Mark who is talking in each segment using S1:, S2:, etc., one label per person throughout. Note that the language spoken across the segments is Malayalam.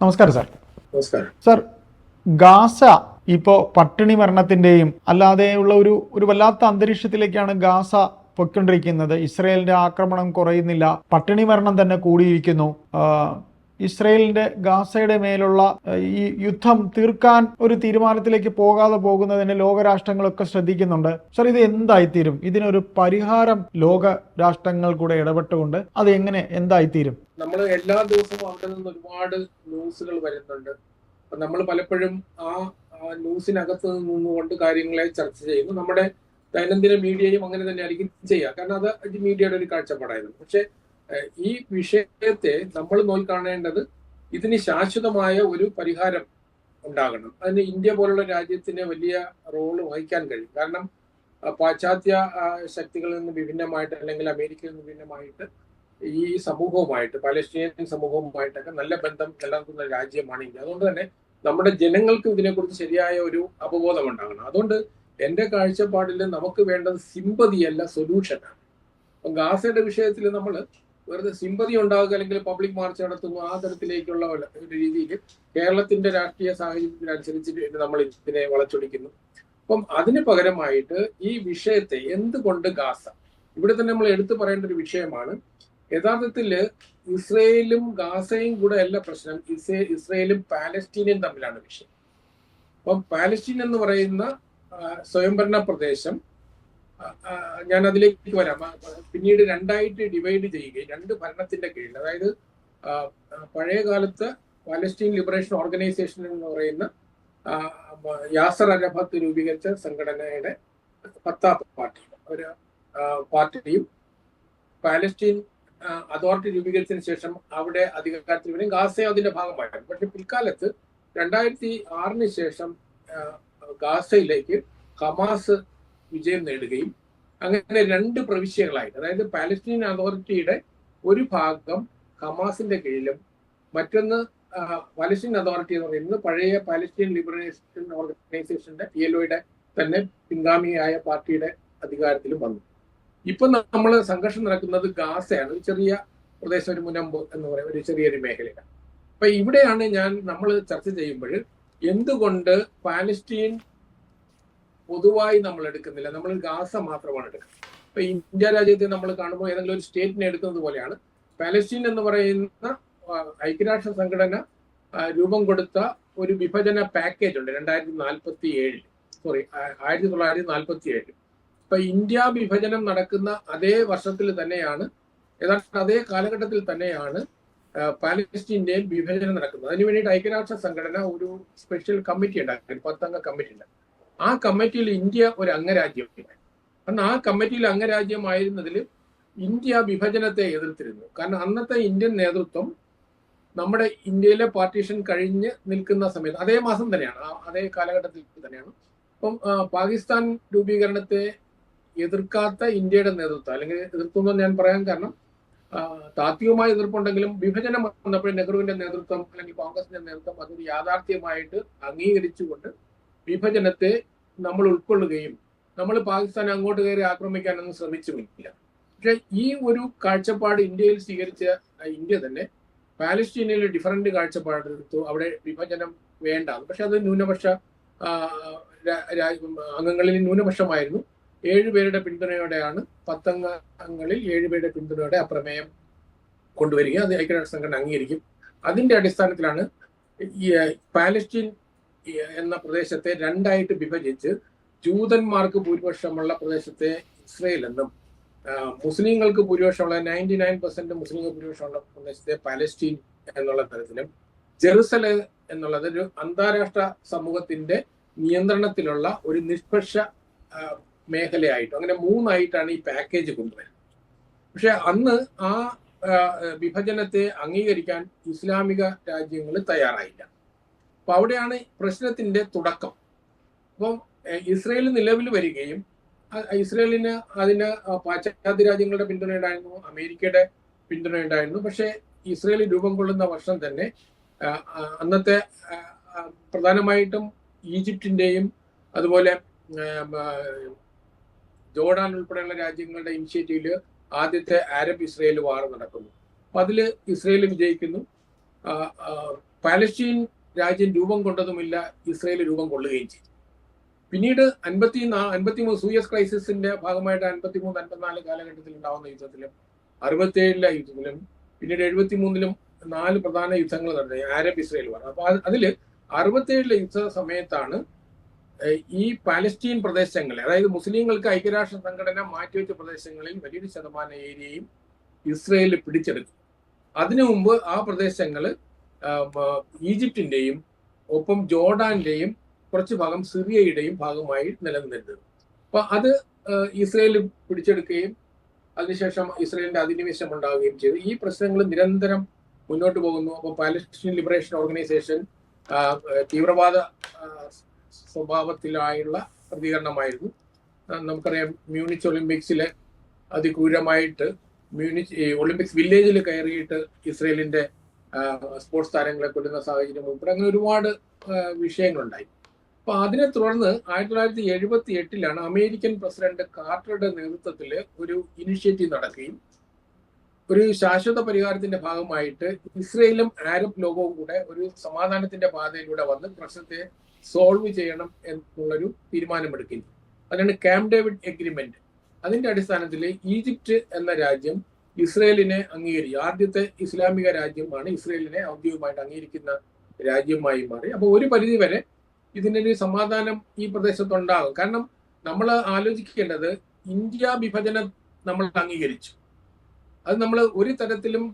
S1: നമസ്കാരം സാർ.
S2: നമസ്കാരം.
S1: സാർ ഗാസ ഇപ്പോൾ പട്ടിണി മരണത്തിന്റെയും അല്ലാതെയുള്ള ഒരു ഒരു വല്ലാത്ത അന്തരീക്ഷത്തിലേക്കാണ് ഗാസ പൊയ്ക്കൊണ്ടിരിക്കുന്നത്. ഇസ്രയേലിന്റെ ആക്രമണം കുറയുന്നില്ല. പട്ടിണി മരണം തന്നെ കൂടിയിരിക്കുന്നു. ഇസ്രയേലിന്റെ ഗാസയുടെ മേലുള്ള ഈ യുദ്ധം തീർക്കാൻ ഒരു തീരുമാനത്തിലേക്ക് പോകാതെ പോകുന്നതിന് ലോകരാഷ്ട്രങ്ങളൊക്കെ ശ്രദ്ധിക്കുന്നുണ്ട്. സർ ഇത് എന്തായിത്തീരും? ഇതിനൊരു പരിഹാരം ലോക രാഷ്ട്രങ്ങൾ കൂടെ ഇടപെട്ടുകൊണ്ട് അത് എങ്ങനെ എന്തായിത്തീരും?
S2: നമ്മൾ എല്ലാ ദിവസവും അവിടെ നിന്ന് ഒരുപാട് ന്യൂസുകൾ വരുന്നുണ്ട്. നമ്മൾ പലപ്പോഴും ആ ന്യൂസിനകത്ത് നിന്നുകൊണ്ട് കാര്യങ്ങളെ ചർച്ച ചെയ്യുന്നു. നമ്മുടെ ദൈനംദിന മീഡിയയും അങ്ങനെ തന്നെ ആയിരിക്കും ചെയ്യുക കാരണം അത് മീഡിയയുടെ ഒരു കാഴ്ചപ്പാടായിരുന്നു. പക്ഷെ ഈ വിഷയത്തെ നമ്മൾ നോക്കിക്കാണേണ്ടത് ഇതിന് ശാശ്വതമായ ഒരു പരിഹാരം ഉണ്ടാകണം. അതിന് ഇന്ത്യ പോലുള്ള രാജ്യത്തിന് വലിയ റോൾ വഹിക്കാൻ കഴിയും. കാരണം പാശ്ചാത്യ ശക്തികളിൽ നിന്ന് വിഭിന്നമായിട്ട് അല്ലെങ്കിൽ അമേരിക്കയിൽ നിന്ന് വിഭിന്നമായിട്ട് ഈ സമൂഹവുമായിട്ട് പലസ്തീനിയൻ സമൂഹവുമായിട്ടൊക്കെ നല്ല ബന്ധം നിലനിർത്തുന്ന രാജ്യമാണ് ഇന്ത്യ. അതുകൊണ്ട് തന്നെ നമ്മുടെ ജനങ്ങൾക്കും ഇതിനെക്കുറിച്ച് ശരിയായ ഒരു അവബോധം ഉണ്ടാകണം. അതുകൊണ്ട് എന്റെ കാഴ്ചപ്പാടിൽ നമുക്ക് വേണ്ടത് സിമ്പതിയല്ല സൊല്യൂഷനാണ്. അപ്പം ഗാസയുടെ വിഷയത്തിൽ നമ്മൾ വെറുതെ സിമ്പതി ഉണ്ടാകുക അല്ലെങ്കിൽ പബ്ലിക് മാർച്ച് നടത്തുന്നു ആ തരത്തിലേക്കുള്ള ഒരു രീതിയിൽ കേരളത്തിന്റെ രാഷ്ട്രീയ സാഹചര്യത്തിനനുസരിച്ച് നമ്മൾ ഇതിനെ വളച്ചൊടിക്കുന്നു. അപ്പം അതിന് പകരമായിട്ട് ഈ വിഷയത്തെ എന്തുകൊണ്ട് ഗാസ? ഇവിടെ തന്നെ നമ്മൾ എടുത്തു പറയേണ്ട ഒരു വിഷയമാണ്. യഥാർത്ഥത്തിൽ ഇസ്രയേലും ഗാസയും കൂടെ അല്ല പ്രശ്നം. ഇസ്രേ ഇസ്രയേലും പാലസ്തീനും തമ്മിലാണ് വിഷയം. അപ്പം പാലസ്റ്റീൻ എന്ന് പറയുന്ന സ്വയംഭരണ പ്രദേശം ഞാൻ അതിലേക്ക് വരാം. പിന്നീട് രണ്ടായിട്ട് ഡിവൈഡ് ചെയ്യുകയും രണ്ട് ഭരണത്തിന്റെ കീഴിൽ അതായത് പഴയ കാലത്ത് പാലസ്റ്റീൻ ലിബറേഷൻ ഓർഗനൈസേഷൻ എന്ന് പറയുന്ന യാസർ അരഫത്ത് രൂപീകരിച്ച സംഘടനയുടെ പത്താം പാർട്ടി ഒരു പാർട്ടിയും പാലസ്റ്റീൻ അതോറിറ്റി രൂപീകരിച്ചതിന് ശേഷം അവിടെ അധികാരത്തിൽ വരും. ഗാസയും അതിന്റെ ഭാഗമായിരുന്നു. പക്ഷെ പിൽക്കാലത്ത് രണ്ടായിരത്തി ആറിന് ശേഷം ഗാസയിലേക്ക് ഹമാസ് വിജയം നേടുകയും അങ്ങനെ രണ്ട് പ്രവിശ്യകളായിട്ട് അതായത് പാലസ്തീൻ അതോറിറ്റിയുടെ ഒരു ഭാഗം ഹമാസിന്റെ കീഴിലും മറ്റൊന്ന് പാലസ്റ്റീൻ അതോറിറ്റി എന്ന് പറയുന്നത് പഴയ പാലസ്തീൻ ലിബറേഷൻ ഓർഗനൈസേഷന്റെ പി എൽ ഒയുടെ തന്നെ പിൻഗാമിയായ പാർട്ടിയുടെ അധികാരത്തിലും വന്നു. ഇപ്പൊ നമ്മൾ സംഘർഷം നടക്കുന്നത് ഗാസയാണ് ഒരു ചെറിയ പ്രദേശം ഒരു മുനമ്പ് എന്ന് പറയുന്ന ഒരു ചെറിയൊരു മേഖലയാണ്. അപ്പൊ ഇവിടെയാണ് ഞാൻ നമ്മൾ ചർച്ച ചെയ്യുമ്പോൾ എന്തുകൊണ്ട് പാലസ്തീൻ പൊതുവായി നമ്മൾ എടുക്കുന്നില്ല. നമ്മൾ ഗാസ മാത്രമാണ് എടുക്കുന്നത്. ഇപ്പൊ ഇന്ത്യ രാജ്യത്തെ നമ്മൾ കാണുമ്പോൾ ഏതെങ്കിലും ഒരു സ്റ്റേറ്റിനെ എടുക്കുന്നത് പോലെയാണ്. പാലസ്റ്റീൻ എന്ന് പറയുന്ന ഐക്യരാഷ്ട്ര സംഘടന രൂപം കൊടുത്ത ഒരു വിഭജന പാക്കേജ് ഉണ്ട്. രണ്ടായിരത്തി നാൽപ്പത്തി ഏഴിൽ സോറി ആയിരത്തി തൊള്ളായിരത്തി നാൽപ്പത്തി ഏഴിൽ ഇപ്പൊ ഇന്ത്യ വിഭജനം നടക്കുന്ന അതേ വർഷത്തിൽ തന്നെയാണ് ഏതാണ്ട് അതേ കാലഘട്ടത്തിൽ തന്നെയാണ് പാലസ്റ്റീന്റെയും വിഭജനം നടക്കുന്നത്. അതിനു വേണ്ടിയിട്ട് ഐക്യരാഷ്ട്ര സംഘടന ഒരു സ്പെഷ്യൽ കമ്മിറ്റി ഉണ്ടാക്കി പത്തംഗ കമ്മിറ്റി ഉണ്ട് ആ കമ്മിറ്റിയിൽ ഇന്ത്യ ഒരു അംഗരാജ്യമാണ് കാരണം ആ കമ്മിറ്റിയിൽ അംഗരാജ്യമായിരുന്നതിൽ ഇന്ത്യ വിഭജനത്തെ എതിർത്തിരുന്നു. കാരണം അന്നത്തെ ഇന്ത്യൻ നേതൃത്വം നമ്മുടെ ഇന്ത്യയിലെ പാർട്ടീഷൻ കഴിഞ്ഞ് നിൽക്കുന്ന സമയത്ത് അതേ മാസം തന്നെയാണ് അതേ കാലഘട്ടത്തിൽ തന്നെയാണ്. അപ്പം പാകിസ്ഥാൻ രൂപീകരണത്തെ എതിർക്കാത്ത ഇന്ത്യയുടെ നേതൃത്വം അല്ലെങ്കിൽ എതിർത്തു ഞാൻ പറയാൻ കാരണം താത്വികമായ എതിർപ്പുണ്ടെങ്കിലും വിഭജനം വന്നപ്പോൾ നെഹ്റുവിന്റെ നേതൃത്വം അല്ലെങ്കിൽ കോൺഗ്രസിന്റെ നേതൃത്വം അതൊരു യാഥാർത്ഥ്യമായിട്ട് അംഗീകരിച്ചുകൊണ്ട് വിഭജനത്തെ നമ്മൾ ഉൾക്കൊള്ളുകയും നമ്മൾ പാകിസ്ഥാൻ അങ്ങോട്ട് കയറി ആക്രമിക്കാനൊന്നും ശ്രമിച്ചുമില്ല. പക്ഷെ ഈ ഒരു കാഴ്ചപ്പാട് ഇന്ത്യയിൽ സ്വീകരിച്ച ഇന്ത്യ തന്നെ പാലസ്തീനിൽ ഡിഫറന്റ് കാഴ്ചപ്പാടെടുത്തു അവിടെ വിഭജനം വേണ്ട പക്ഷെ അത് ന്യൂനപക്ഷ അംഗങ്ങളിൽ ന്യൂനപക്ഷമായിരുന്നു. ഏഴുപേരുടെ പിന്തുണയോടെയാണ് പത്തംഗങ്ങളിൽ ഏഴുപേരുടെ പിന്തുണയോടെ ആ പ്രമേയം കൊണ്ടുവരിക. അത് ഐക്യരാഷ്ട്ര സംഘടന അംഗീകരിക്കും. അതിന്റെ അടിസ്ഥാനത്തിലാണ് പാലസ്റ്റീൻ എന്ന പ്രദേശത്തെ രണ്ടായിട്ട് വിഭജിച്ച് ജൂതന്മാർക്ക് ഭൂരിപക്ഷമുള്ള പ്രദേശത്തെ ഇസ്രയേൽ എന്നും മുസ്ലിങ്ങൾക്ക് ഭൂരിപക്ഷമുള്ള നയന്റി നയൻ പെർസെന്റ് മുസ്ലിങ്ങൾക്ക് ഭൂരിപക്ഷമുള്ള പ്രദേശത്തെ പാലസ്റ്റീൻ എന്നുള്ള തരത്തിലും ജെറുസല എന്നുള്ളത് ഒരു അന്താരാഷ്ട്ര സമൂഹത്തിന്റെ നിയന്ത്രണത്തിലുള്ള ഒരു നിഷ്പക്ഷ മേഖലയായിട്ടും അങ്ങനെ മൂന്നായിട്ടാണ് ഈ പാക്കേജ് കൊണ്ടുവരുന്നത്. പക്ഷെ അന്ന് ആ, വിഭജനത്തെ അംഗീകരിക്കാൻ ഇസ്ലാമിക രാജ്യങ്ങൾ തയ്യാറായില്ല. അപ്പൊ അവിടെയാണ് പ്രശ്നത്തിന്റെ തുടക്കം. അപ്പം ഇസ്രയേൽ നിലവിൽ വരികയും ഇസ്രയേലിന് അതിന് പാശ്ചാത്യ രാജ്യങ്ങളുടെ പിന്തുണ ഉണ്ടായിരുന്നു അമേരിക്കയുടെ പിന്തുണ ഉണ്ടായിരുന്നു. പക്ഷേ ഇസ്രയേൽ രൂപം കൊള്ളുന്ന വർഷം തന്നെ അന്നത്തെ പ്രധാനമായിട്ടും ഈജിപ്തിന്റെയും അതുപോലെ ജോർഡാൻ ഉൾപ്പെടെയുള്ള രാജ്യങ്ങളുടെ ഇനിഷ്യേറ്റീവിൽ ആദ്യത്തെ അറബ് ഇസ്രയേൽ വാർ നടക്കുന്നു. അപ്പൊ അതിൽ ഇസ്രയേൽ വിജയിക്കുന്നു. പാലസ്റ്റീൻ രാജ്യം രൂപം കൊണ്ടതുമില്ല ഇസ്രയേൽ രൂപം കൊള്ളുകയും ചെയ്തു. പിന്നീട് അൻപത്തി അൻപത്തി മൂന്ന് സൂയസ് ക്രൈസിസിന്റെ ഭാഗമായിട്ട് അൻപത്തി മൂന്ന് അൻപത്തിനാല് കാലഘട്ടത്തിൽ ഉണ്ടാവുന്ന യുദ്ധത്തിലും അറുപത്തിയേഴിലെ യുദ്ധത്തിലും പിന്നീട് എഴുപത്തി മൂന്നിലും നാല് പ്രധാന യുദ്ധങ്ങൾ നടന്നു അറബ് ഇസ്രയേൽ war അപ്പൊ അതിൽ അറുപത്തിയേഴിലെ യുദ്ധ സമയത്താണ് ഈ പാലസ്റ്റീൻ പ്രദേശങ്ങളെ അതായത് മുസ്ലിങ്ങൾക്ക് ഐക്യരാഷ്ട്ര സംഘടന മാറ്റിവെച്ച പ്രദേശങ്ങളിൽ വലിയൊരു ശതമാനം ഏരിയയും ഇസ്രയേൽ പിടിച്ചെടുക്കും അതിനു മുമ്പ് ആ പ്രദേശങ്ങൾ ഈജിപ്തിന്റെയും ഒപ്പം ജോർഡാന്റെയും കുറച്ച് ഭാഗം സിറിയയുടെയും ഭാഗമായി നിലനിന്നിരുന്നത്. അപ്പൊ അത് ഇസ്രയേൽ പിടിച്ചെടുക്കുകയും അതിനുശേഷം ഇസ്രയേലിന്റെ അധിനിവേശം ഉണ്ടാവുകയും ചെയ്തു. ഈ പ്രശ്നങ്ങൾ നിരന്തരം മുന്നോട്ട് പോകുന്നു. അപ്പോൾ പാലസ്റ്റീൻ ലിബറേഷൻ ഓർഗനൈസേഷൻ തീവ്രവാദ സ്വഭാവത്തിലായുള്ള പ്രതികരണമായിരുന്നു. നമുക്കറിയാം മ്യൂണിച്ച് ഒളിമ്പിക്സിലെ അതിക്രൂരമായിട്ട് മ്യൂണിച്ച് ഒളിമ്പിക്സ് വില്ലേജിൽ കയറിയിട്ട് ഇസ്രയേലിന്റെ സ്പോർട്സ് താരങ്ങളെ കൊല്ലുന്ന സാഹചര്യം ഉൾപ്പെടെ അങ്ങനെ ഒരുപാട് വിഷയങ്ങളുണ്ടായി. അപ്പൊ അതിനെ തുടർന്ന് ആയിരത്തി തൊള്ളായിരത്തി എഴുപത്തി എട്ടിലാണ് അമേരിക്കൻ പ്രസിഡന്റ് കാർട്ടറുടെ നേതൃത്വത്തിൽ ഒരു ഇനിഷ്യേറ്റീവ് നടക്കുകയും ഒരു ശാശ്വത പരിഹാരത്തിന്റെ ഭാഗമായിട്ട് ഇസ്രയേലും ആരബ് ലോകവും കൂടെ ഒരു സമാധാനത്തിന്റെ പാതയിലൂടെ വന്ന് പ്രശ്നത്തെ സോൾവ് ചെയ്യണം എന്നുള്ളൊരു തീരുമാനമെടുക്കുന്നു അതിനാണ് ക്യാമ്പ് ഡേവിഡ് എഗ്രിമെന്റ്. അതിന്റെ അടിസ്ഥാനത്തിൽ ഈജിപ്റ്റ് എന്ന രാജ്യം ഇസ്രയേലിനെ അംഗീകരിക്കും ആദ്യത്തെ ഇസ്ലാമിക രാജ്യമാണ് ഇസ്രയേലിനെ ഔദ്യോഗികമായിട്ട് അംഗീകരിക്കുന്ന രാജ്യമായി മാറി. അപ്പോൾ ഒരു പരിധി വരെ ഇതിനൊരു സമാധാനം ഈ പ്രദേശത്തുണ്ടാകും. കാരണം നമ്മൾ ആലോചിക്കേണ്ടത് ഇന്ത്യ വിഭജനം നമ്മൾ അംഗീകരിച്ചു. അത് നമ്മൾ ഒരു തരത്തിലും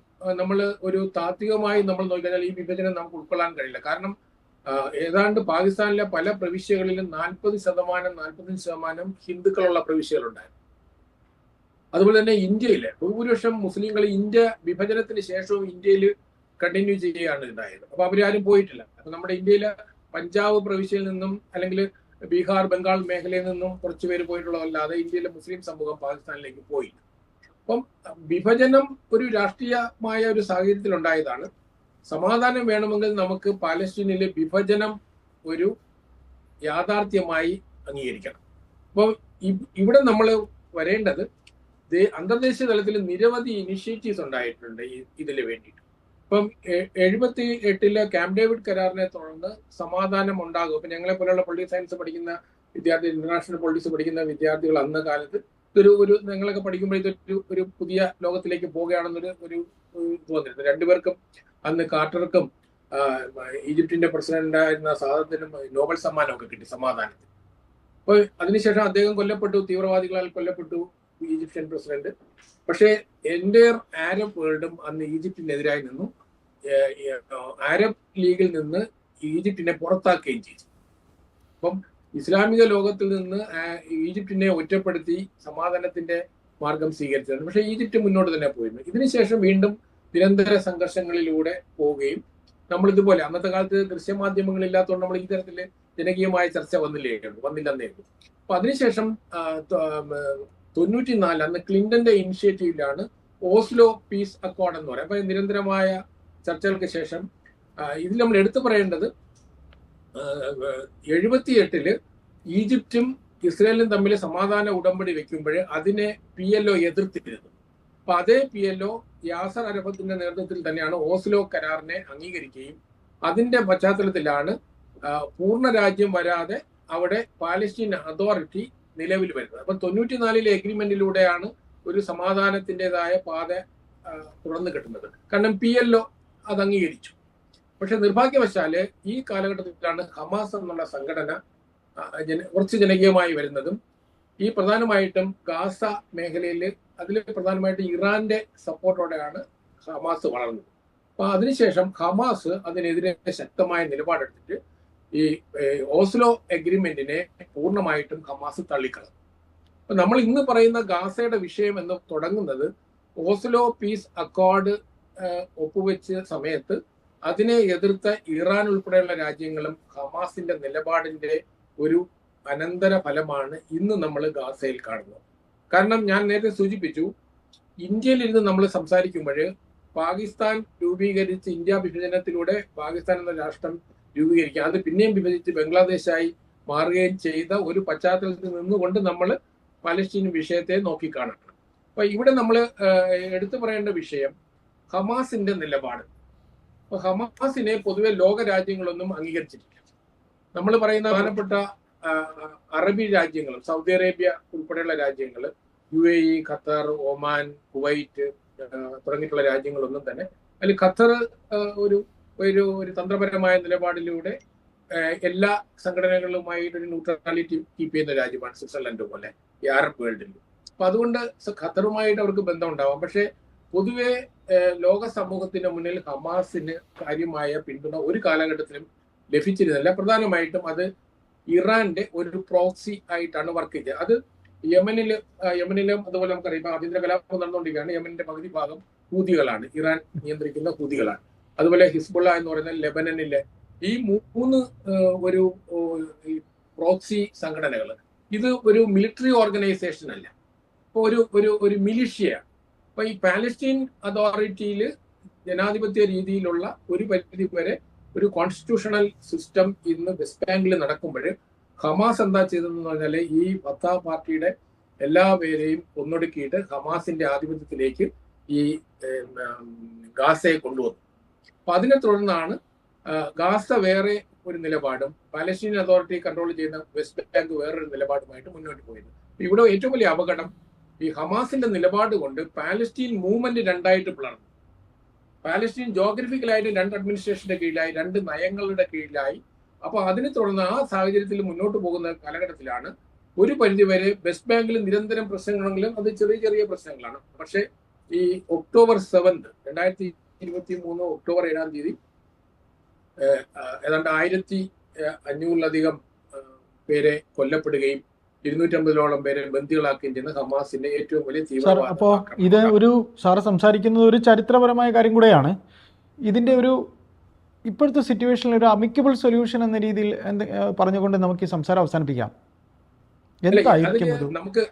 S2: നമ്മൾ ഒരു താത്വികമായി നമ്മൾ നോക്കിക്കഴിഞ്ഞാൽ ഈ വിഭജനം നമുക്ക് ഉൾക്കൊള്ളാൻ കഴിയില്ല. കാരണം ഏതാണ്ട് പാകിസ്ഥാനിലെ പല പ്രവിശ്യകളിലും നാൽപ്പത് ശതമാനം നാൽപ്പത്തഞ്ച് ശതമാനം ഹിന്ദുക്കളുള്ള പ്രവിശ്യകളുണ്ടായിരുന്നു. അതുപോലെ തന്നെ ഇന്ത്യയിൽ ഭൂരിപക്ഷം മുസ്ലിങ്ങൾ ഇന്ത്യ വിഭജനത്തിന് ശേഷവും ഇന്ത്യയിൽ കണ്ടിന്യൂ ചെയ്യുകയാണ് ഉണ്ടായത്. അപ്പൊ അവരാരും പോയിട്ടില്ല. അപ്പൊ നമ്മുടെ ഇന്ത്യയിലെ പഞ്ചാബ് പ്രവിശ്യയിൽ നിന്നും അല്ലെങ്കിൽ ബീഹാർ ബംഗാൾ മേഖലയിൽ നിന്നും കുറച്ചു പേര് പോയിട്ടുള്ളതല്ലാതെ ഇന്ത്യയിലെ മുസ്ലിം സമൂഹം പാകിസ്ഥാനിലേക്ക് പോയി അപ്പം വിഭജനം ഒരു രാഷ്ട്രീയമായ ഒരു സാഹചര്യത്തിൽ ഉണ്ടായതാണ്. സമാധാനം വേണമെങ്കിൽ നമുക്ക് പാലസ്തീനിലെ വിഭജനം ഒരു യാഥാർത്ഥ്യമായി അംഗീകരിക്കണം. അപ്പോൾ ഇവിടെ നമ്മൾ വരേണ്ടത് അന്തർദേശീയ തലത്തിൽ നിരവധി ഇനിഷ്യേറ്റീവ്സ് ഉണ്ടായിട്ടുണ്ട് ഇതിന് വേണ്ടിയിട്ട്. ഇപ്പം എഴുപത്തി എട്ടിലെ ക്യാമ്പ് ഡേവിഡ് കരാറിനെ തുടർന്ന് സമാധാനം ഉണ്ടാകും. ഇപ്പൊ ഞങ്ങളെ പോലെയുള്ള പൊളിറ്റിക്സ് സയൻസ് പഠിക്കുന്ന വിദ്യാർത്ഥി ഇന്റർനാഷണൽ പൊളിറ്റിക്സ് പഠിക്കുന്ന വിദ്യാർത്ഥികൾ അന്ന് കാലത്ത് ഇതൊരു ഒരു നിങ്ങളൊക്കെ പഠിക്കുമ്പോൾ ഇതൊരു ഒരു പുതിയ ലോകത്തിലേക്ക് പോവുകയാണെന്നൊരു ഒരു ഒരു രണ്ടുപേർക്കും അന്ന് കാർട്ടർക്കും ഈജിപ്തിന്റെ പ്രസിഡന്റായിരുന്ന സാദത്തിനും നോബൽ സമ്മാനമൊക്കെ കിട്ടി സമാധാനത്തിന് അപ്പോൾ അതിനുശേഷം അദ്ദേഹം കൊല്ലപ്പെട്ടു തീവ്രവാദികളാൽ കൊല്ലപ്പെട്ടു. Egyptian president. പക്ഷേ എന്റെ ആരബ് വേൾഡും അന്ന് ഈജിപ്തിനെതിരായി നിന്നു. ആരബ് ലീഗിൽ നിന്ന് ഈജിപ്തിനെ പുറത്താക്കുകയും ചെയ്തു. അപ്പം ഇസ്ലാമിക ലോകത്തിൽ നിന്ന് ഈജിപ്തിനെ ഒറ്റപ്പെടുത്തി സമാധാനത്തിന്റെ മാർഗം സ്വീകരിച്ചതാണ്. പക്ഷേ ഈജിപ്റ്റ് മുന്നോട്ട് തന്നെ പോയിരുന്നു. ഇതിനുശേഷം വീണ്ടും നിരന്തര സംഘർഷങ്ങളിലൂടെ പോവുകയും നമ്മൾ ഇതുപോലെ അന്നത്തെ കാലത്ത് ദൃശ്യമാധ്യമങ്ങൾ ഇല്ലാത്തതുകൊണ്ട് നമ്മൾ ഈ തരത്തിൽ ജനകീയമായ ചർച്ച വന്നില്ലേ? വന്നില്ലെന്നേ അപ്പൊ അതിനുശേഷം തൊണ്ണൂറ്റിനാല് അന്ന് ക്ലിന്റന്റെ ഇനിഷ്യേറ്റീവിലാണ് ഓസ്ലോ പീസ് അക്കോർഡ് എന്ന് പറയുന്നത്. അപ്പൊ നിരന്തരമായ ചർച്ചകൾക്ക് ശേഷം ഇതിൽ നമ്മൾ എടുത്തു പറയേണ്ടത് എഴുപത്തിയെട്ടിൽ ഈജിപ്തും ഇസ്രയേലും തമ്മിൽ സമാധാന ഉടമ്പടി വെക്കുമ്പോൾ അതിനെ പി എൽ ഒ എതിർത്തിരുന്നു. അപ്പൊ അതേ പി എൽ ഒ യാസർ അരഫത്തിന്റെ നേതൃത്വത്തിൽ തന്നെയാണ് ഓസ്ലോ കരാറിനെ അംഗീകരിക്കുകയും അതിന്റെ പശ്ചാത്തലത്തിലാണ് പൂർണ രാജ്യം വരാതെ അവിടെ പാലസ്റ്റീൻ അതോറിറ്റി നിലവിൽ വരുന്നത്. അപ്പം തൊണ്ണൂറ്റിനാലിലെ എഗ്രിമെന്റിലൂടെയാണ് ഒരു സമാധാനത്തിന്റെതായ പാത തുറന്നു കിട്ടുന്നത്. കാരണം പി എൽ ഒ അത് അംഗീകരിച്ചു. പക്ഷെ നിർഭാഗ്യവശാൽ ഈ കാലഘട്ടത്തിലാണ് ഹമാസ് എന്നുള്ള സംഘടന കുറച്ച് ജനകീയമായി വരുന്നതും ഈ പ്രധാനമായിട്ടും ഗാസ മേഖലയിൽ അതിൽ പ്രധാനമായിട്ടും ഇറാന്റെ സപ്പോർട്ടോടെയാണ് ഹമാസ് വളർന്നത്. അപ്പൊ അതിനുശേഷം ഹമാസ് അതിനെതിരെ ശക്തമായ നിലപാടെടുത്തിട്ട് ഈ ഓസ്ലോ എഗ്രിമെന്റിനെ പൂർണമായിട്ടും ഹമാസ് തള്ളിക്കളഞ്ഞു. അപ്പൊ നമ്മൾ ഇന്ന് പറയുന്ന ഗാസയുടെ വിഷയം എന്ന് തുടങ്ങുന്നത് ഓസ്ലോ പീസ് അക്കോർഡ് ഒപ്പുവെച്ച സമയത്ത് അതിനെ എതിർത്ത ഇറാൻ ഉൾപ്പെടെയുള്ള രാജ്യങ്ങളും ഹമാസിന്റെ നിലപാടിന്റെ ഒരു അനന്തര ഫലമാണ് ഇന്ന് നമ്മൾ ഗാസയിൽ കാണുന്നത്. കാരണം ഞാൻ നേരത്തെ സൂചിപ്പിച്ചു ഇന്ത്യയിൽ ഇരുന്ന് നമ്മൾ സംസാരിക്കുമ്പോൾ പാകിസ്ഥാൻ രൂപീകരിച്ച് ഇന്ത്യ വിഭജനത്തിലൂടെ പാകിസ്ഥാൻ എന്ന രാഷ്ട്രം രൂപീകരിക്കുക. അത് പിന്നെയും വിഭജിച്ച് ബംഗ്ലാദേശായി മാറുകയും ചെയ്ത ഒരു പശ്ചാത്തലത്തിൽ നിന്നുകൊണ്ട് നമ്മൾ പലസ്തീൻ വിഷയത്തെ നോക്കിക്കാണണം അപ്പൊ ഇവിടെ നമ്മൾ എടുത്തു പറയേണ്ട വിഷയം ഹമാസിന്റെ നിലപാട്. അപ്പൊ ഹമാസിനെ പൊതുവെ ലോക രാജ്യങ്ങളൊന്നും അംഗീകരിച്ചിട്ടില്ല. നമ്മൾ പറയുന്ന പ്രധാനപ്പെട്ട അറബി രാജ്യങ്ങളും സൗദി അറേബ്യ ഉൾപ്പെടെയുള്ള രാജ്യങ്ങൾ U A E Qatar Oman Kuwait തുടങ്ങിയിട്ടുള്ള രാജ്യങ്ങളൊന്നും തന്നെ. അതിൽ ഖത്തർ ഒരു ഒരു ഒരു തന്ത്രപരമായ നിലപാടിലൂടെ എല്ലാ സംഘടനകളുമായി ഒരു ന്യൂട്രാലിറ്റി കീപ്പ് ചെയ്യുന്ന രാജ്യമാണ് സ്വിറ്റ്സർലൻഡ് പോലെ ഈ അറബ് വേൾഡിൽ അപ്പൊ അതുകൊണ്ട് ഖത്തറുമായിട്ട് അവർക്ക് ബന്ധം ഉണ്ടാവാം പക്ഷെ പൊതുവെ ലോക സമൂഹത്തിന്റെ മുന്നിൽ ഹമാസിന് കാര്യമായ പിന്തുണ ഒരു കാലഘട്ടത്തിലും ലഭിച്ചിരുന്നില്ല. പ്രധാനമായിട്ടും അത് ഇറാന്റെ ഒരു പ്രോക്സി ആയിട്ടാണ് വർക്ക് ചെയ്തത്. അത് യമനിൽ ആ, യമനിലും അതുപോലെ നമുക്കറിയാം ആഭ്യന്തര കലാപം നടന്നുകൊണ്ടിരിക്കുകയാണ്. യമനിന്റെ പകുതി ഭാഗം ഹൂതികളാണ്. ഇറാൻ നിയന്ത്രിക്കുന്ന ഹൂതികളാണ്. അതുപോലെ ഹിസ്ബുള്ള എന്ന് പറയുന്ന ലെബനനിലെ ഈ മൂന്ന് ഒരു പ്രോക്സി സംഘടനകൾ. ഇത് ഒരു മിലിറ്ററി ഓർഗനൈസേഷൻ അല്ല. ഇപ്പോൾ ഒരു ഒരു ഒരു മിലിഷ്യയാണ് അപ്പോൾ ഈ പാലസ്റ്റീൻ അതോറിറ്റിയിൽ ജനാധിപത്യ രീതിയിലുള്ള ഒരു പരിധി വരെ ഒരു കോൺസ്റ്റിറ്റ്യൂഷണൽ സിസ്റ്റം ഇന്ന് വെസ്റ്റ് ബാങ്കിൽ നടക്കുമ്പോൾ ഹമാസ് എന്താ ചെയ്തതെന്ന് പറഞ്ഞാൽ ഈ ഫത്ത പാർട്ടിയുടെ എല്ലാ പേരെയും ഒന്നൊടുക്കിയിട്ട് ഹമാസിന്റെ ആധിപത്യത്തിലേക്ക് ഈ ഗാസയെ കൊണ്ടുവന്നു. അപ്പൊ അതിനെ തുടർന്നാണ് ഗാസ വേറെ ഒരു നിലപാടും പാലസ്റ്റീൻ അതോറിറ്റി കൺട്രോൾ ചെയ്യുന്ന വെസ്റ്റ് ബാങ്ക് വേറൊരു നിലപാടുമായിട്ട് മുന്നോട്ട് പോയത്. ഇവിടെ ഏറ്റവും വലിയ അപകടം ഈ ഹമാസിന്റെ നിലപാട് കൊണ്ട് പാലസ്റ്റീൻ മൂവ്മെന്റ് രണ്ടായിട്ട് പിളർന്നു. പാലസ്റ്റീൻ ജോഗ്രഫിക്കലായിട്ട് രണ്ട് അഡ്മിനിസ്ട്രേഷന്റെ കീഴിലായി രണ്ട് നയങ്ങളുടെ കീഴിലായി. അപ്പൊ അതിനെ തുടർന്ന് ആ സാഹചര്യത്തിൽ മുന്നോട്ട് പോകുന്ന കാലഘട്ടത്തിലാണ് ഒരു പരിധിവരെ വെസ്റ്റ് ബാങ്കിൽ നിരന്തരം പ്രശ്നങ്ങളെങ്കിലും അത് ചെറിയ ചെറിയ പ്രശ്നങ്ങളാണ്. പക്ഷേ ഈ ഒക്ടോബർ സെവൻത് രണ്ടായിരത്തി ഇരുപത്തി മൂന്ന് ഒക്ടോബർ ഏഴാം തീയതി ഏതാണ്ട് ആയിരത്തി അഞ്ഞൂറിലധികം പേരെ കൊല്ലപ്പെടുകയും ഇരുന്നൂറ്റമ്പതിലോളം പേരെ ബന്ദികളാക്കുകയും ചെയ്യുന്ന ഹമാസിന്റെ ഏറ്റവും വലിയ തീവ്രവാദ
S1: അപ്പോൾ ഇത് ഒരു സാറ് സംസാരിക്കുന്നത് ഒരു ചരിത്രപരമായ കാര്യം കൂടെയാണ് ഇതിന്റെ ഒരു ഇപ്പോഴത്തെ സിറ്റുവേഷനിൽ ഒരു അമിക്കബിൾ സൊല്യൂഷൻ എന്ന രീതിയിൽ എന്ത് പറഞ്ഞുകൊണ്ട് നമുക്ക് ഈ സംസാരം അവസാനിപ്പിക്കാം എന്തായിരിക്കും
S2: നമുക്ക്.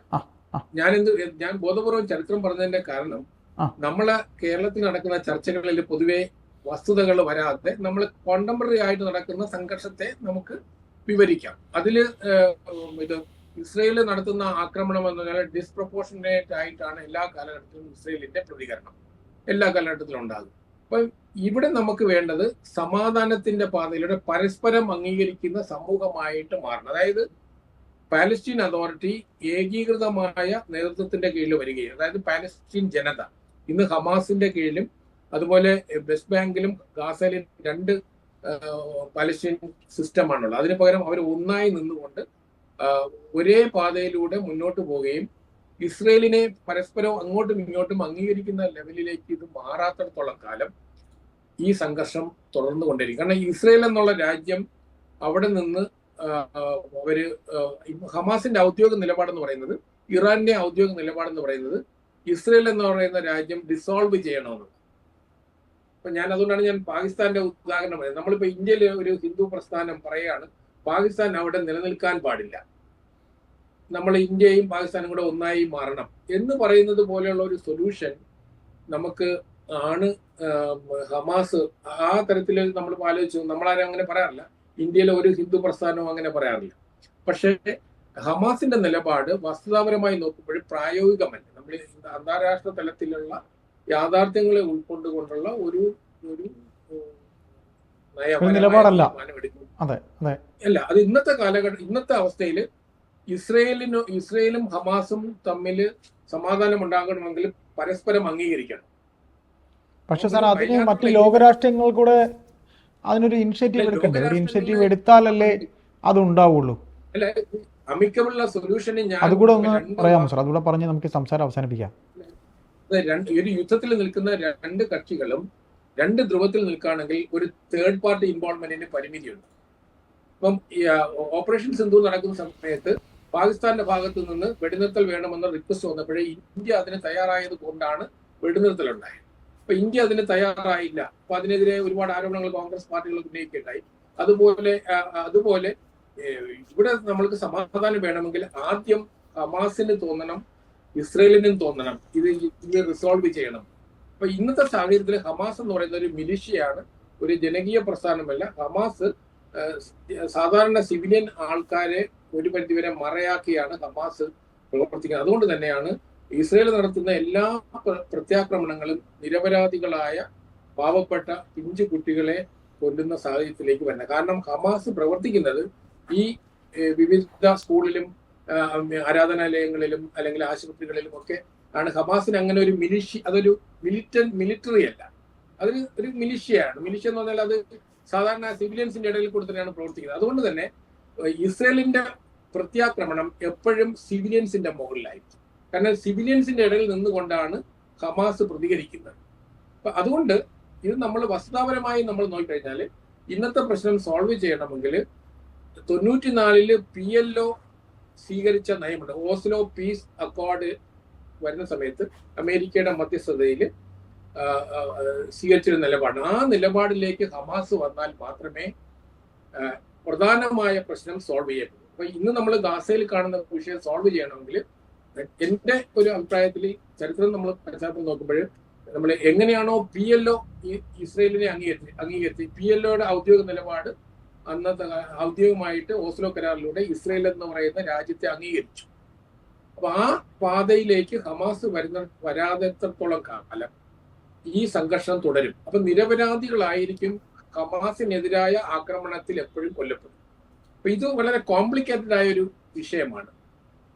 S2: ഞാൻ എന്ത് ഞാൻ ബോധപൂർവം ചരിത്രം പറഞ്ഞതിന്റെ കാരണം. നമ്മളെ കേരളത്തിൽ നടക്കുന്ന ചർച്ചകളിൽ പൊതുവെ വസ്തുതകൾ വരാതെ നമ്മൾ കോണ്ടംപററി ആയിട്ട് നടക്കുന്ന സംഘർഷത്തെ നമുക്ക് വിവരിക്കാം. ഏഹ്, ഇത് ഇസ്രയേൽ നടത്തുന്ന ആക്രമണം എന്ന് പറഞ്ഞാൽ ഡിസ്പ്രപ്പോർഷനേറ്റ് ആയിട്ടാണ് എല്ലാ കാലഘട്ടത്തിലും ഇസ്രയേലിന്റെ പ്രതികരണം. എല്ലാ കാലഘട്ടത്തിലും ഉണ്ടാകും. അപ്പൊ ഇവിടെ നമുക്ക് വേണ്ടത് സമാധാനത്തിന്റെ പാതയിലൂടെ പരസ്പരം അംഗീകരിക്കുന്ന സമൂഹമായിട്ട് മാറണം. അതായത് പാലസ്റ്റീൻ അതോറിറ്റി ഏകീകൃതമായ നേതൃത്വത്തിന്റെ കീഴിൽ വരികയും അതായത് പാലസ്റ്റീൻ ജനത. ഇന്ന് ഹമാസിന്റെ കീഴിലും അതുപോലെ വെസ്റ്റ് ബാങ്കിലും ഗാസയിലും രണ്ട് ആ, പാലസ്റ്റീൻ സിസ്റ്റമാണുള്ളത്. അതിന് പകരം അവർ ഒന്നായി നിന്നുകൊണ്ട് ഒരേ പാതയിലൂടെ മുന്നോട്ട് പോവുകയും ഇസ്രയേലിനെ പരസ്പരം അങ്ങോട്ടും ഇങ്ങോട്ടും അംഗീകരിക്കുന്ന ലെവലിലേക്ക് ഇത് മാറാത്തിടത്തോളം കാലം ഈ സംഘർഷം തുടർന്നു കൊണ്ടിരിക്കും. കാരണം ഇസ്രയേൽ എന്നുള്ള രാജ്യം അവിടെ നിന്ന് അവർ ഹമാസിന്റെ ഔദ്യോഗിക നിലപാടെന്ന് പറയുന്നത് ഇറാന്റെ ഔദ്യോഗിക നിലപാടെന്ന് പറയുന്നത് ഇസ്രയേൽ എന്ന് പറയുന്ന രാജ്യം ഡിസോൾവ് ചെയ്യണമെന്ന്. അപ്പൊ ഞാൻ അതുകൊണ്ടാണ് ഞാൻ പാകിസ്ഥാന്റെ ഉദാഹരണം പറയുന്നത് നമ്മളിപ്പോ ഇന്ത്യയിലെ ഒരു ഹിന്ദു പ്രസ്ഥാനം പറയാണ് പാകിസ്ഥാൻ അവിടെ നിലനിൽക്കാൻ പാടില്ല. നമ്മൾ ഇന്ത്യയും പാകിസ്ഥാനും കൂടെ ഒന്നായി മാറണം എന്ന് പറയുന്നത് പോലെയുള്ള ഒരു സൊല്യൂഷൻ നമുക്ക് ആണ് ഹമാസ് ആ തരത്തിൽ നമ്മൾ ആലോചിച്ചു. നമ്മളാരും അങ്ങനെ പറയാറില്ല. ഇന്ത്യയിലെ ഒരു ഹിന്ദു പ്രസ്ഥാനവും അങ്ങനെ പറയാറില്ല. പക്ഷേ ഹമാസിന്റെ നിലപാട് വസ്തുതാപരമായി നോക്കുമ്പോൾ പ്രായോഗികമല്ല. നമ്മൾ അന്താരാഷ്ട്ര തലത്തിലുള്ള യാഥാർത്ഥ്യങ്ങളെ ഉൾക്കൊണ്ടുകൊണ്ടുള്ള ഒരു ഒരു
S1: നിലപാടല്ല.
S2: അല്ല അത് ഇന്നത്തെ കാലഘട്ടം ഇന്നത്തെ അവസ്ഥയിൽ ഇസ്രയേലിനോ ഇസ്രയേലും ഹമാസും തമ്മിൽ സമാധാനം ഉണ്ടാകണമെങ്കിൽ പരസ്പരം അംഗീകരിക്കണം.
S1: പക്ഷെ സാർ അതിന് മറ്റ് ലോകരാഷ്ട്രങ്ങൾ കൂടെ അതിനൊരു ഇനിഷ്യേറ്റീവ് എടുക്കണ്ടേ? ഒരു ഇനിഷ്യേറ്റീവ് എടുത്താലല്ലേ അത് ഉണ്ടാവുള്ളൂ.
S2: അല്ല അമിക്കബിളുള്ള സൊല്യൂഷന് ഞാൻ
S1: അതുകൂടെ ഒന്ന് പറയാമോ സാർ അതുകൂടെ പറഞ്ഞ് നമുക്ക് സംസാരം അവസാനിപ്പിക്കാം.
S2: രണ്ട് ഒരു യുദ്ധത്തിൽ നിൽക്കുന്ന രണ്ട് കക്ഷികളും രണ്ട് ധ്രുവത്തിൽ നിൽക്കുകയാണെങ്കിൽ ഒരു തേർഡ് പാർട്ടി ഇൻവോൾവ്മെന്റിന് പരിമിതിയുണ്ട്. ഇപ്പം ഓപ്പറേഷൻ സിന്ധു നടക്കുന്ന സമയത്ത് പാകിസ്ഥാന്റെ ഭാഗത്ത് നിന്ന് വെടിനിർത്തൽ വേണമെന്ന റിക്വസ്റ്റ് വന്നപ്പോഴേ ഇന്ത്യ അതിന് തയ്യാറായത് കൊണ്ടാണ് വെടിനിർത്തൽ ഉണ്ടായത്. അപ്പൊ ഇന്ത്യ അതിന് തയ്യാറായില്ല. അപ്പൊ അതിനെതിരെ ഒരുപാട് ആരോപണങ്ങൾ കോൺഗ്രസ് പാർട്ടികൾ ഉന്നയിക്കുകയുണ്ടായി. അതുപോലെ അതുപോലെ ഇവിടെ നമ്മൾക്ക് സമാധാനം വേണമെങ്കിൽ ആദ്യം ഹമാസിന് തോന്നണം ഇസ്രയേലിനും തോന്നണം. ഇത് ഇത് റിസോൾവ് ചെയ്യണം. അപ്പൊ ഇന്നത്തെ സാഹചര്യത്തിൽ ഹമാസ് എന്ന് പറയുന്ന ഒരു മിലിഷ്യയാണ് ഒരു ജനകീയ പ്രസ്ഥാനമല്ല. ഹമാസ് സാധാരണ സിവിലിയൻ ആൾക്കാരെ ഒരു പരിധിവരെ മറയാക്കിയാണ് ഹമാസ് പ്രവർത്തിക്കുന്നത്. അതുകൊണ്ട് തന്നെയാണ് ഇസ്രയേൽ നടത്തുന്ന എല്ലാ പ്ര- പ്രത്യാക്രമണങ്ങളും നിരപരാധികളായ പാവപ്പെട്ട പിഞ്ചു കുട്ടികളെ കൊല്ലുന്ന സാഹചര്യത്തിലേക്ക് വരുന്നത്. കാരണം ഹമാസ് പ്രവർത്തിക്കുന്നത് ഈ വിവിധ സ്കൂളിലും ആരാധനാലയങ്ങളിലും അല്ലെങ്കിൽ ആശുപത്രികളിലും ഒക്കെ ആണ് ഹമാസിന് അങ്ങനെ ഒരു മിലിഷ്യ അതൊരു മിലിറ്റൻ മിലിറ്ററി അല്ല. അതൊരു ഒരു മിലിഷ്യയാണ് മിലിഷ്യ എന്ന് പറഞ്ഞാൽ അത് സാധാരണ സിവിലിയൻസിന്റെ ഇടയിൽ കൂടെ തന്നെയാണ് പ്രവർത്തിക്കുന്നത്. അതുകൊണ്ട് തന്നെ ഇസ്രയേലിന്റെ പ്രത്യാക്രമണം എപ്പോഴും സിവിലിയൻസിന്റെ മുകളിലായിരിക്കും. കാരണം സിവിലിയൻസിന്റെ ഇടയിൽ നിന്നുകൊണ്ടാണ് ഹമാസ് പ്രതികരിക്കുന്നത്. അപ്പൊ അതുകൊണ്ട് ഇത് നമ്മൾ വസ്തുതാപരമായി നമ്മൾ നോക്കിക്കഴിഞ്ഞാൽ ഇന്നത്തെ പ്രശ്നം സോൾവ് ചെയ്യണമെങ്കിൽ തൊണ്ണൂറ്റിനാലിൽ പി എൽ ഒ സ്വീകരിച്ച നയമുണ്ട്. ഓസ്ലോ പീസ് അക്കോർഡ് വരുന്ന സമയത്ത് അമേരിക്കയുടെ മധ്യസ്ഥതയിൽ സ്വീകരിച്ചൊരു നിലപാടാണ്. ആ നിലപാടിലേക്ക് ഹമാസ് വന്നാൽ മാത്രമേ പ്രധാനമായ പ്രശ്നം സോൾവ് ചെയ്യപ്പെടൂ അപ്പൊ ഇന്ന് നമ്മൾ ഗാസയിൽ കാണുന്ന വിഷയം സോൾവ് ചെയ്യണമെങ്കിൽ എന്റെ ഒരു അഭിപ്രായത്തിൽ ചരിത്രം നമ്മൾ പശ്ചാത്തലം നോക്കുമ്പോൾ നമ്മൾ എങ്ങനെയാണോ പി എൽ ഒ ഇസ്രയേലിനെ അംഗീകരിച്ച് അംഗീകരിച്ച് പി എൽ ഒയുടെ ഔദ്യോഗിക നിലപാട് അന്നത്തെ കാ- ഔദ്യോഗികമായിട്ട് ഓസ്ലോ കരാറിലൂടെ ഇസ്രയേൽ എന്ന് പറയുന്ന രാജ്യത്തെ അംഗീകരിച്ചു. അപ്പൊ ആ പാതയിലേക്ക് ഹമാസ് വരുന്ന വരാതെത്രത്തോളം കാലം ഈ സംഘർഷം തുടരും. അപ്പൊ നിരപരാധികളായിരിക്കും ഹമാസിനെതിരായ ആക്രമണത്തിൽ എപ്പോഴും കൊല്ലപ്പെടും അപ്പൊ ഇത് വളരെ കോംപ്ലിക്കേറ്റഡ് ആയ ഒരു വിഷയമാണ്.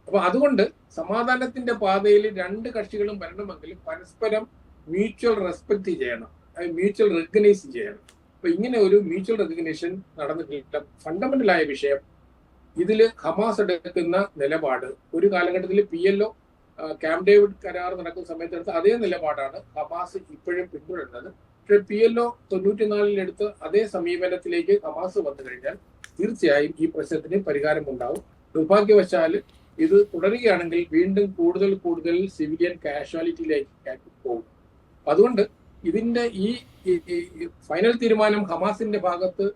S2: അപ്പൊ അതുകൊണ്ട് സമാധാനത്തിന്റെ പാതയിൽ രണ്ട് കക്ഷികളും വരണമെങ്കിൽ പരസ്പരം മ്യൂച്വൽ റെസ്പെക്ട് ചെയ്യണം. മ്യൂച്വൽ റെക്കഗ്നൈസ് ചെയ്യണം. അപ്പൊ ഇങ്ങനെ ഒരു മ്യൂച്വൽ റെക്കഗ്നേഷൻ നടന്നിട്ടില്ല. ഫണ്ടമെന്റൽ ആയ വിഷയം ഇതിൽ ഹമാസ് എടുക്കുന്ന നിലപാട്. ഒരു കാലഘട്ടത്തിൽ P L O camp David കരാർ നടക്കുന്ന സമയത്ത് എടുത്ത അതേ നിലപാടാണ് ഹമാസ് ഇപ്പോഴും പിന്തുടരുന്നത്. പക്ഷേ പി എൽ ഒ തൊണ്ണൂറ്റിനാലിലെടുത്ത് അതേ സമീപനത്തിലേക്ക് ഹമാസ് വന്നു കഴിഞ്ഞാൽ തീർച്ചയായും ഈ പ്രശ്നത്തിന് പരിഹാരമുണ്ടാവും. നിർഭാഗ്യവശാൽ ഇത് തുടരുകയാണെങ്കിൽ വീണ്ടും കൂടുതൽ കൂടുതൽ സിവിലിയൻ കാഷ്വാലിറ്റിയിലേക്ക് പോകും. അതുകൊണ്ട് ഇതിന്റെ ഈ ഫൈനൽ തീരുമാനം ഹമാസിന്റെ ഭാഗത്ത്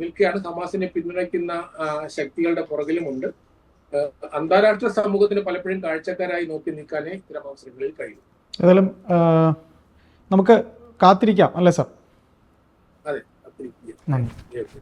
S2: നിൽക്കുകയാണ്. ഹമാസിനെ പിന്തുണയ്ക്കുന്ന ശക്തികളുടെ പുറകിലുമുണ്ട്. അന്താരാഷ്ട്ര സമൂഹത്തിന് പലപ്പോഴും കാഴ്ചക്കാരായി നോക്കി നിൽക്കാനേ ഇത്തരം അവസരങ്ങളിൽ കഴിയും.
S1: ഏതായാലും നമുക്ക് കാത്തിരിക്കാം അല്ലേ സാർ?
S2: അതെ കാത്തിരിക്കുക.